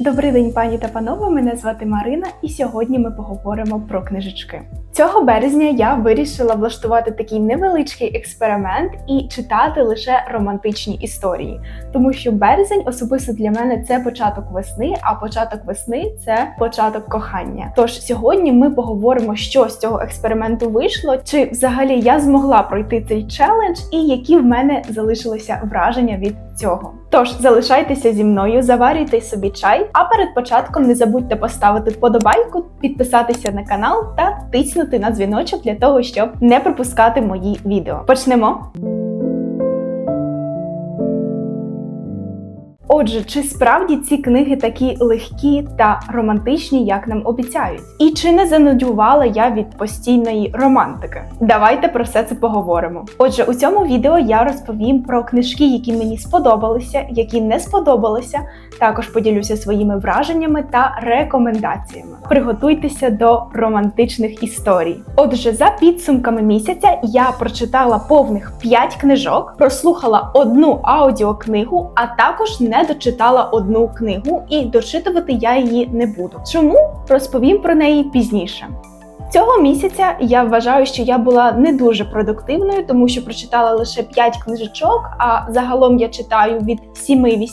Добрий день, пані та панове. Мене звати Марина, і сьогодні ми поговоримо про книжечки. Цього березня я вирішила влаштувати такий невеличкий експеримент і читати лише романтичні історії, тому що березень особисто для мене це початок весни, а початок весни це початок кохання. Тож сьогодні ми поговоримо, що з цього експерименту вийшло, чи взагалі я змогла пройти цей челендж, і які в мене залишилися враження від цього. Тож залишайтеся зі мною, заварюйте собі чай. А перед початком не забудьте поставити вподобайку, підписатися на канал та тиснути на дзвіночок для того, щоб не пропускати мої відео. Почнемо. Отже, чи справді ці книги такі легкі та романтичні, як нам обіцяють? І чи не занудювала я від постійної романтики? Давайте про все це поговоримо. Отже, у цьому відео я розповім про книжки, які мені сподобалися, які не сподобалися. Також поділюся своїми враженнями та рекомендаціями. Приготуйтеся до романтичних історій. Отже, за підсумками місяця я прочитала повних 5 книжок, прослухала одну аудіокнигу, а також не дочитала одну книгу, і дочитувати я її не буду. Чому розповім про неї пізніше. Цього місяця я вважаю, що я була не дуже продуктивною, тому що прочитала лише 5 книжечок, а загалом я читаю від 7-8,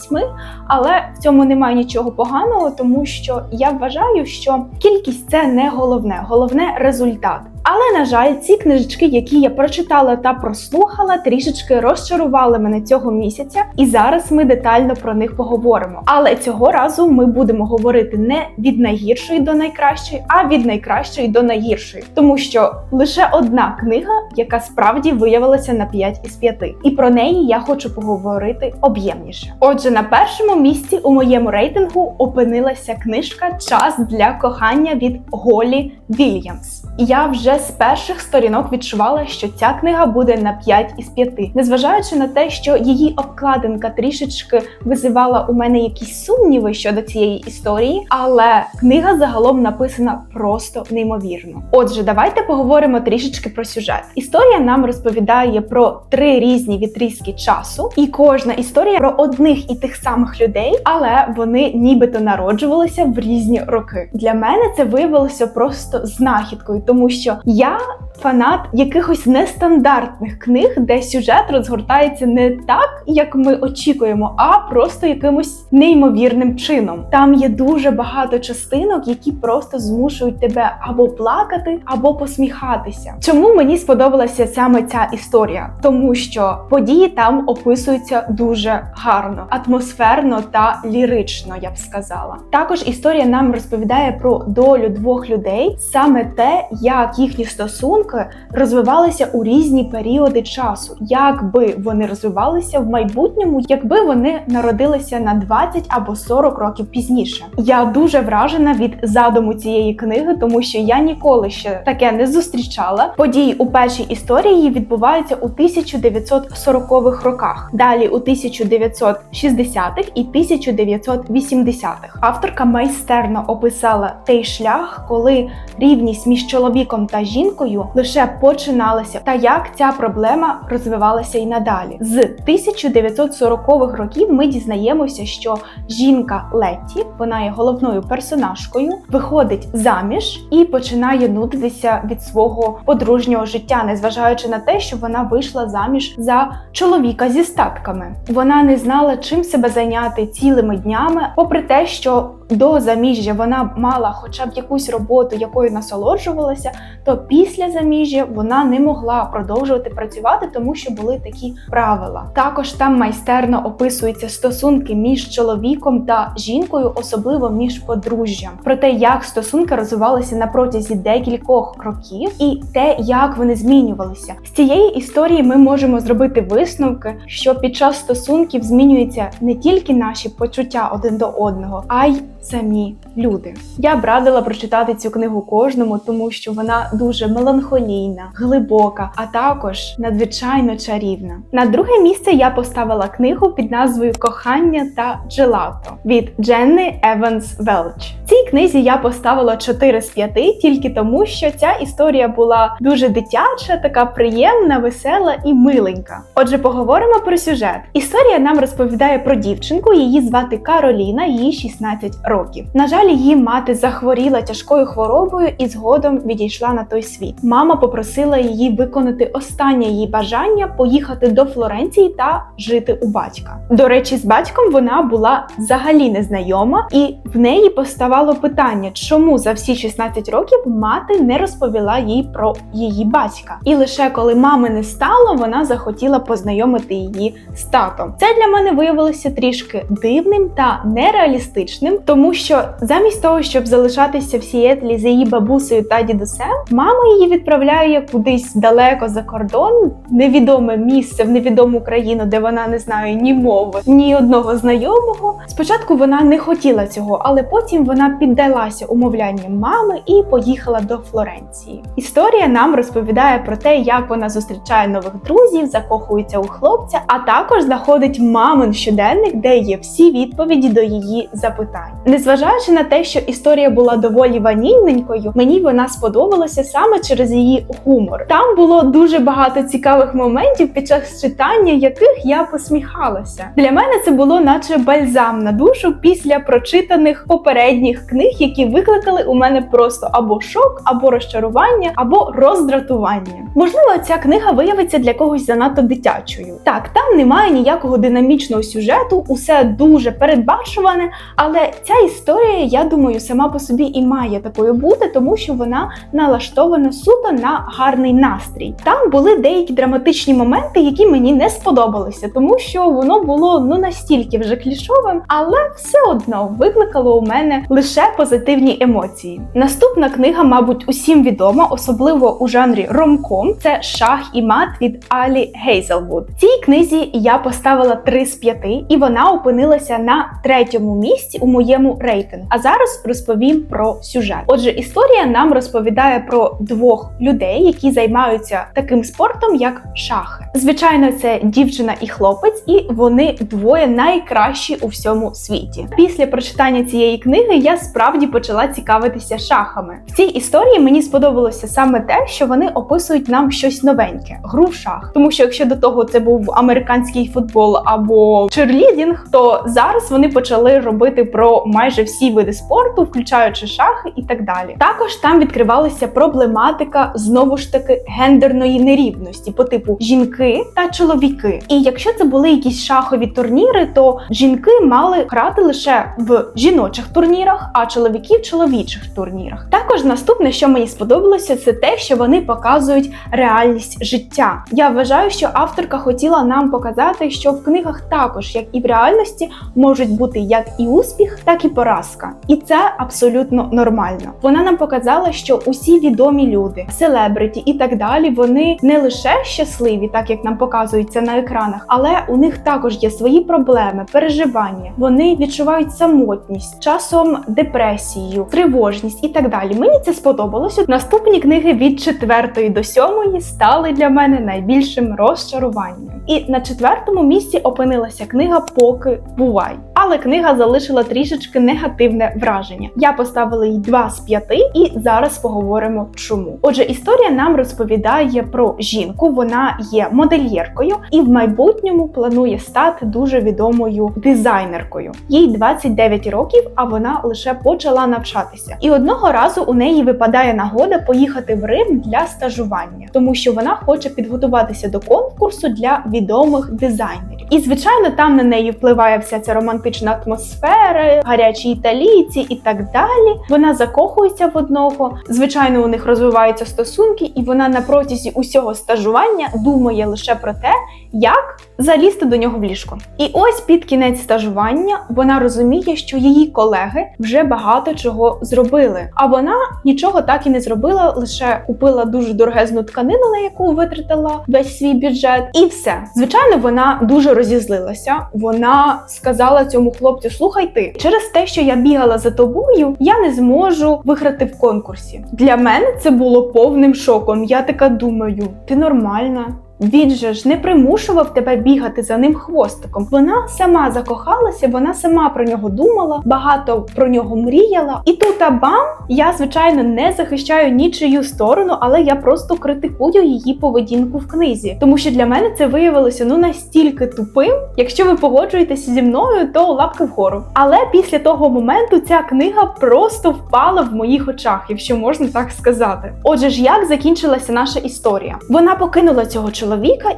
але в цьому немає нічого поганого, тому що я вважаю, що кількість це не головне, головне результат. Але на жаль, ці книжечки, які я прочитала та прослухала, трішечки розчарували мене цього місяця, і зараз ми детально про них поговоримо. Але цього разу ми будемо говорити не від найгіршої до найкращої, а від найкращої до найгіршої, тому що лише одна книга, яка справді виявилася на 5 із 5. І про неї я хочу поговорити об'ємніше. Отже, на першому місці у моєму рейтингу опинилася книжка Час для кохання від Голі Вільямс. Я вже з перших сторінок відчувала, що ця книга буде на 5 із 5. Незважаючи на те, що її обкладинка трішечки визивала у мене якісь сумніви щодо цієї історії, але книга загалом написана просто неймовірно. Отже, давайте поговоримо трішечки про сюжет. Історія нам розповідає про три різні відрізки часу, і кожна історія про одних і тих самих людей, але вони нібито народжувалися в різні роки. Для мене це виявилося просто знахідкою, тому що я фанат якихось нестандартних книг, де сюжет розгортається не так, як ми очікуємо, а просто якимось неймовірним чином. Там є дуже багато частинок, які просто змушують тебе або плакати, або посміхатися. Чому мені сподобалася саме ця історія? Тому що події там описуються дуже гарно, атмосферно та лірично, я б сказала. Також історія нам розповідає про долю двох людей, саме те, як їхні стосунки розвивалися у різні періоди часу, як би вони розвивалися в майбутньому, якби вони народилися на 20 або 40 років пізніше. Я дуже вражена від задуму цієї книги, тому що я ніколи ще таке не зустрічала. Події у першій історії відбуваються у 1940-х роках, далі у 1960-х і 1980-х. Авторка майстерно описала той шлях, коли рівність між чоловіком та жінкою лише починалася, та як ця проблема розвивалася і надалі. З 1940-х років ми дізнаємося, що жінка Летті, вона є головною персонажкою, виходить заміж і починає нудитися від свого подружнього життя, незважаючи на те, що вона вийшла заміж за чоловіка зі статками. Вона не знала, чим себе зайняти цілими днями, попри те, що до заміжжя вона мала хоча б якусь роботу, якою насолоджувалася, то після заміжжя вона не могла продовжувати працювати, тому що були такі правила. Також там майстерно описуються стосунки між чоловіком та жінкою, особливо між подружжям, про те, як стосунки розвивалися на протязі декількох років, і те, як вони змінювалися. З цієї історії ми можемо зробити висновки, що під час стосунків змінюються не тільки наші почуття один до одного, а й самі люди. Я б радила прочитати цю книгу кожному, тому що вона дуже меланхолійна, глибока, а також надзвичайно чарівна. На друге місце я поставила книгу під назвою Кохання та Джелато від Дженни Еванс Велч. Цій книзі я поставила 4 з 5 тільки тому, що ця історія була дуже дитяча, така приємна, весела і миленька. Отже, поговоримо про сюжет. Історія нам розповідає про дівчинку, її звати Кароліна, їй 16 років. Років. На жаль, її мати захворіла тяжкою хворобою і згодом відійшла на той світ. Мама попросила її виконати останнє її бажання поїхати до Флоренції та жити у батька. До речі, з батьком вона була взагалі незнайома, і в неї поставало питання, чому за всі 16 років мати не розповіла їй про її батька. І лише коли мами не стало, вона захотіла познайомити її з татом. Це для мене виявилося трішки дивним та нереалістичним, тому що замість того, щоб залишатися в Сіетлі з її бабусею та дідусем, мама її відправляє кудись далеко за кордон, невідоме місце, в невідому країну, де вона не знає ні мови, ні одного знайомого. Спочатку вона не хотіла цього, але потім вона піддалася умовлянням мами і поїхала до Флоренції. Історія нам розповідає про те, як вона зустрічає нових друзів, закохується у хлопця, а також знаходить мамин щоденник, де є всі відповіді до її запитань. Незважаючи на те, що історія була доволі ванільненькою, мені вона сподобалася саме через її гумор. Там було дуже багато цікавих моментів під час читання, яких я посміхалася. Для мене це було наче бальзам на душу після прочитаних попередніх книг, які викликали у мене просто або шок, або розчарування, або роздратування. Можливо, ця книга виявиться для когось занадто дитячою. Так, там немає ніякого динамічного сюжету, усе дуже передбачуване, але ця історія, я думаю, сама по собі і має такою бути, тому що вона налаштована суто на гарний настрій. Там були деякі драматичні моменти, які мені не сподобалися, тому що воно було ну настільки вже клішовим, але все одно викликало у мене лише позитивні емоції. Наступна книга, мабуть, усім відома, особливо у жанрі ромком. Це шах і мат від Алі Гейзелвуд. Цій книзі я поставила 3 з 5, і вона опинилася на третьому місці у моєму рейтингу. А зараз розповім про сюжет. Отже, історія нам розповідає про двох людей, які займаються таким спортом, як шахи. Звичайно, це дівчина і хлопець, і вони двоє найкращі у всьому світі. Після прочитання цієї книги я справді почала цікавитися шахами. В цій історії мені сподобалося саме те, що вони описують нам щось новеньке гру в шах. Тому що якщо до того це був американський футбол або черлідінг, то зараз вони почали робити про майже всі види спорту, включаючи шахи і так далі. Також там відкривалася проблематика знову ж таки гендерної нерівності по типу жінки та чоловіки. І якщо це були якісь шахові турніри, то жінки мали грати лише в жіночих турнірах, а чоловіки в чоловічих турнірах. Також наступне, що мені сподобалося, це те, що вони показують реальність життя. Я вважаю, що авторка хотіла нам показати, що в книгах також, як і в реальності, можуть бути як і успіх, так і поразка. І це абсолютно нормально. Вона нам показала, що усі відомі люди, селебриті і так далі, вони не лише щасливі, так як нам показується на екранах, але у них також є свої проблеми, переживання. Вони відчувають самотність, часом депресію, тривожність і так далі. Мені це сподобалося. Наступні книги від четвертої до сьомої стали для мене найбільшим розчаруванням. І на четвертому місці опинилася книга Поки бувай. Але книга залишила трішечки негативне враження. Я поставила їй 2 з 5 і зараз поговоримо чому. Отже, історія нам розповідає про жінку. Вона є модельєркою і в майбутньому планує стати дуже відомою дизайнеркою. Їй 29 років, а вона лише почала навчатися. І одного разу у неї випадає нагода поїхати в Рим для стажування, тому що вона хоче підготуватися до конкурсу для відомих дизайнерів. І звичайно, там на неї впливає вся ця романтична атмосфера, гарячі італійці і так далі. Вона закохується в одного. Звичайно, у них розвиваються стосунки, і вона на протязі усього стажування думає лише про те, як залізти до нього в ліжко. І ось під кінець стажування вона розуміє, що її колеги вже багато чого зробили. А вона нічого так і не зробила, лише купила дуже дорогезну тканину, на яку витратила весь свій бюджет, і все. Звичайно, вона дуже розізлилася. Вона сказала цьому хлопцю: слухай ти, через те, що я бігала за тобою, я не зможу виграти в конкурсі. Для мене це було повним шоком. Я така думаю, ти нормальна. Він же ж не примушував тебе бігати за ним хвостиком. Вона сама закохалася, вона сама про нього думала, багато про нього мріяла. І тут бам, я звичайно не захищаю нічию сторону, але я просто критикую її поведінку в книзі, тому що для мене це виявилося ну настільки тупим. Якщо ви погоджуєтеся зі мною, то лапки вгору. Але після того моменту ця книга просто впала в моїх очах, якщо можна так сказати. Отже ж, як закінчилася наша історія? Вона покинула цього чоловіка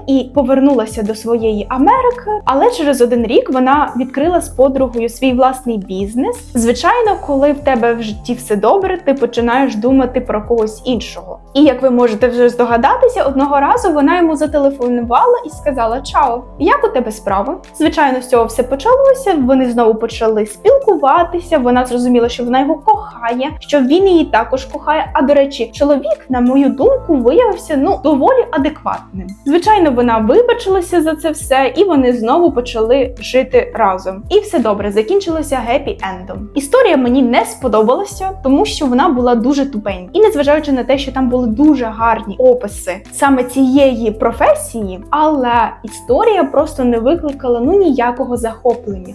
і повернулася до своєї Америки, але через один рік вона відкрила з подругою свій власний бізнес. Звичайно, коли в тебе в житті все добре, ти починаєш думати про когось іншого. І як ви можете вже здогадатися, одного разу вона йому зателефонувала і сказала: Чао, як у тебе справи? Звичайно, з цього все почалося. Вони знову почали спілкуватися. Вона зрозуміла, що вона його кохає, що він її також кохає. А до речі, чоловік, на мою думку, виявився ну доволі адекватним. Звичайно, вона вибачилася за це все, і вони знову почали жити разом. І все добре закінчилося гепі ендом. Історія мені не сподобалася, тому що вона була дуже тупенька. І незважаючи на те, що там були дуже гарні описи саме цієї професії, але історія просто не викликала ну ніякого захоплення.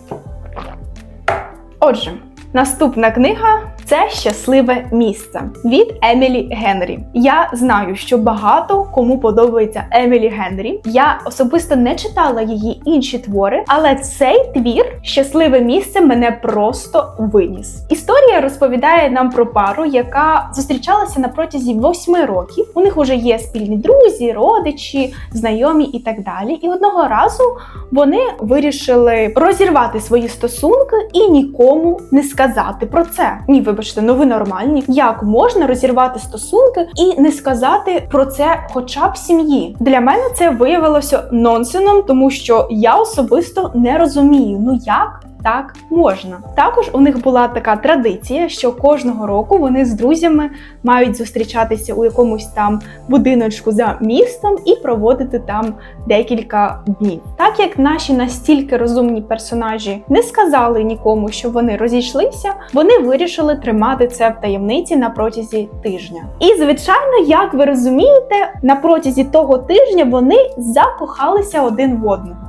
Отже, наступна книга це щасливе місце від Емілі Генрі. Я знаю, що багато кому подобається Емілі Генрі. Я особисто не читала її інші твори, але цей твір Щасливе місце мене просто виніс. Історія розповідає нам про пару, яка зустрічалася на протязі восьми років. У них уже є спільні друзі, родичі, знайомі і так далі. І одного разу вони вирішили розірвати свої стосунки і нікому не сказати про це. Ні, вибачте, ну ви нормальні. Як можна розірвати стосунки і не сказати про це, хоча б сім'ї? Для мене це виявилося нонсеном, тому що я особисто не розумію, ну як. Так можна. Також у них була така традиція, що кожного року вони з друзями мають зустрічатися у якомусь там будиночку за містом і проводити там декілька днів. Так як наші настільки розумні персонажі не сказали нікому, що вони розійшлися, вони вирішили тримати це в таємниці на протязі тижня. І звичайно, як ви розумієте, на протязі того тижня вони закохалися один в одного.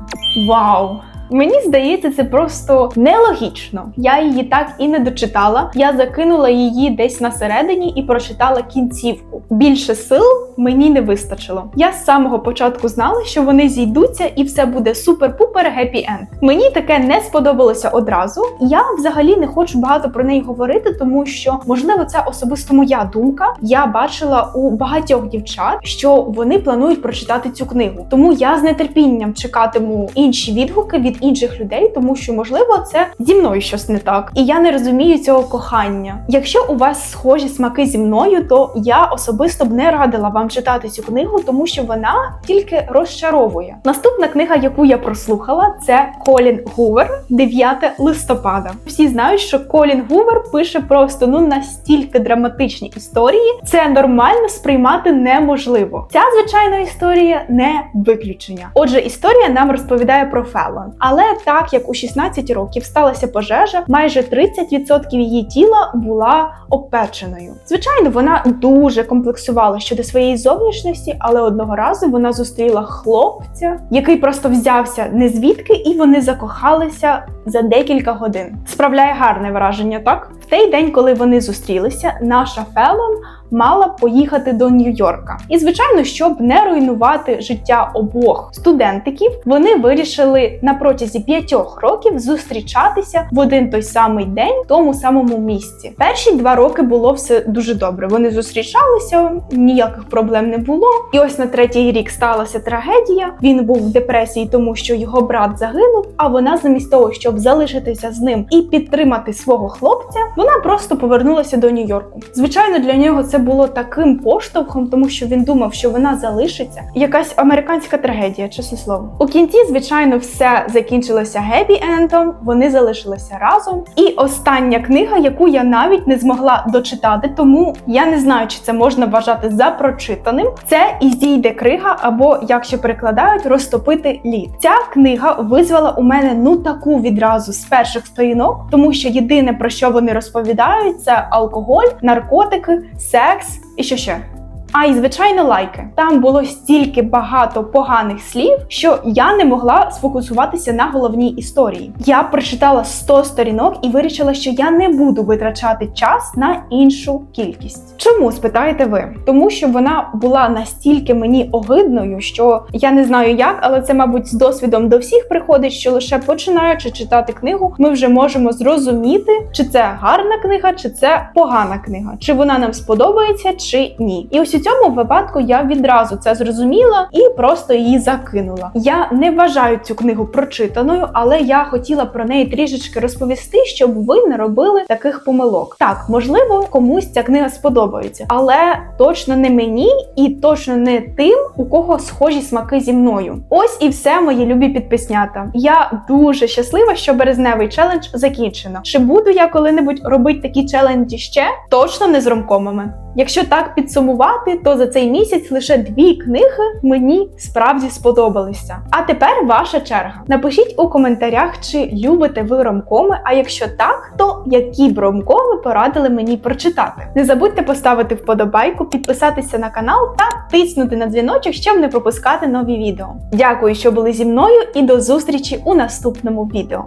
Вау! Мені здається, це просто нелогічно. Я її так і не дочитала. Я закинула її десь на середині і прочитала кінцівку. Більше сил мені не вистачило. Я з самого початку знала, що вони зійдуться і все буде супер-пупер гепі енд. Мені таке не сподобалося одразу. Я взагалі не хочу багато про неї говорити, тому що можливо це особисто моя думка. Я бачила у багатьох дівчат, що вони планують прочитати цю книгу. Тому я з нетерпінням чекатиму інші відгуки від інших людей, тому що можливо це зі мною щось не так, і я не розумію цього кохання. Якщо у вас схожі смаки зі мною, то я особисто б не радила вам читати цю книгу, тому що вона тільки розчаровує. Наступна книга, яку я прослухала, це Колін Гувер, 9 листопада. Всі знають, що Колін Гувер пише просто ну настільки драматичні історії, це нормально сприймати неможливо. Ця звичайна історія не виключення. Отже, історія нам розповідає про Фелон. Але так як у 16 років сталася пожежа, майже 30% її тіла була обпеченою. Звичайно, вона дуже комплексувала щодо своєї зовнішності, але одного разу вона зустріла хлопця, який просто взявся не звідки, і вони закохалися за декілька годин. Справляє гарне враження, так? В той день, коли вони зустрілися, наша Фелон мала поїхати до Нью-Йорка. І звичайно, щоб не руйнувати життя обох студентиків, вони вирішили на протязі п'ятьох років зустрічатися в один той самий день в тому самому місці. Перші два роки було все дуже добре. Вони зустрічалися, ніяких проблем не було. І ось на третій рік сталася трагедія. Він був в депресії, тому що його брат загинув. А вона, замість того, щоб залишитися з ним і підтримати свого хлопця, вона просто повернулася до Нью-Йорку. Звичайно, для нього це було таким поштовхом, тому що він думав, що вона залишиться. Якась американська трагедія, чесне слово. У кінці, звичайно, все закінчилося гепі ендом. Вони залишилися разом. І остання книга, яку я навіть не змогла дочитати, тому я не знаю, чи це можна вважати за прочитаним. Це і зійде крига, або як ще перекладають, розтопити лід. Ця книга визвала у мене ну таку відразу з перших сторінок, тому що єдине про що вони розповідають, це алкоголь, наркотики, секс і що ще. А і звичайно, лайки. Там було стільки багато поганих слів, що я не могла сфокусуватися на головній історії. Я прочитала 100 сторінок і вирішила, що я не буду витрачати час на іншу кількість. Чому спитаєте ви? Тому що вона була настільки мені огидною, що я не знаю як, але це, мабуть, з досвідом до всіх приходить, що лише починаючи читати книгу, ми вже можемо зрозуміти, чи це гарна книга, чи це погана книга, чи вона нам сподобається, чи ні. І ось у цьому випадку я відразу це зрозуміла і просто її закинула. Я не вважаю цю книгу прочитаною, але я хотіла про неї трішечки розповісти, щоб ви не робили таких помилок. Так, можливо, комусь ця книга сподобається, але точно не мені і точно не тим, у кого схожі смаки зі мною. Ось і все, мої любі підписнята. Я дуже щаслива, що березневий челендж закінчено. Чи буду я коли-небудь робити такі челенджі ще? Точно не з ромкомами. Якщо так підсумувати, то за цей місяць лише дві книги мені справді сподобалися. А тепер ваша черга. Напишіть у коментарях, чи любите ви ромкоми, а якщо так, то які б ромкоми порадили мені прочитати. Не забудьте поставити вподобайку, підписатися на канал та тиснути на дзвіночок, щоб не пропускати нові відео. Дякую, що були зі мною, і до зустрічі у наступному відео.